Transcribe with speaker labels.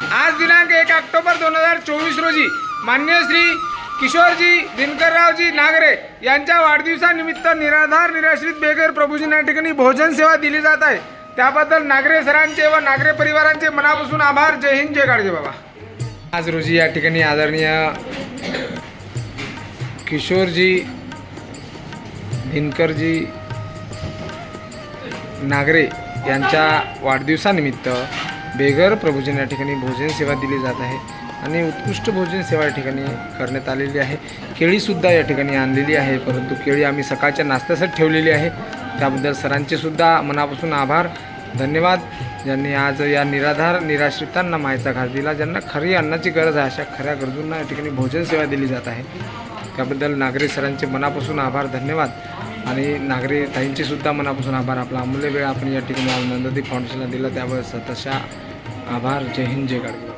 Speaker 1: आज दिनांक एक ऑक्टोबर दोन हजार चोवीस रोजी मान्य श्री किशोरजी दिनकररावजी नागरे यांच्या वाढदिवसानिमित्त निराधार निराश्रित बेघर प्रभूजींना या ठिकाणी भोजन सेवा दिली जात आहे. त्याबद्दल नागरे सरांचे व नागरे परिवारांचे मनापासून आभार. जय हिंद जय काळजे बाबा. आज रोजी या ठिकाणी आदरणीय किशोरजी दिनकरजी नागरे यांच्या वाढदिवसानिमित्त बेघर प्रभूजन या ठिकाणी भोजन सेवा दिली जात आहे आणि उत्कृष्ट भोजन सेवा या ठिकाणी करण्यात आलेली आहे. केळीसुद्धा या ठिकाणी आणलेली आहे परंतु केळी आम्ही सकाळच्या नाश्त्यासाठी ठेवलेली आहे. त्याबद्दल सरांचे सुद्धा मनापासून आभार. धन्यवाद. ज्यांनी आज या निराधार निराश्रितांना मायचा घास दिला ज्यांना खरी अन्नाची गरज आहे अशा खऱ्या गरजूंना या ठिकाणी भोजन सेवा दिली जात आहे. त्याबद्दल नागरिक सरांचे मनापासून आभार धन्यवाद. आणि नागरे ताईंचे सुद्धा मनापासून आभार. आपला अमूल्य वेळ आपण या ठिकाणी आज फाउंडेशनला दिला. त्यावर तशा आभार. जय हिंद जय गाडगे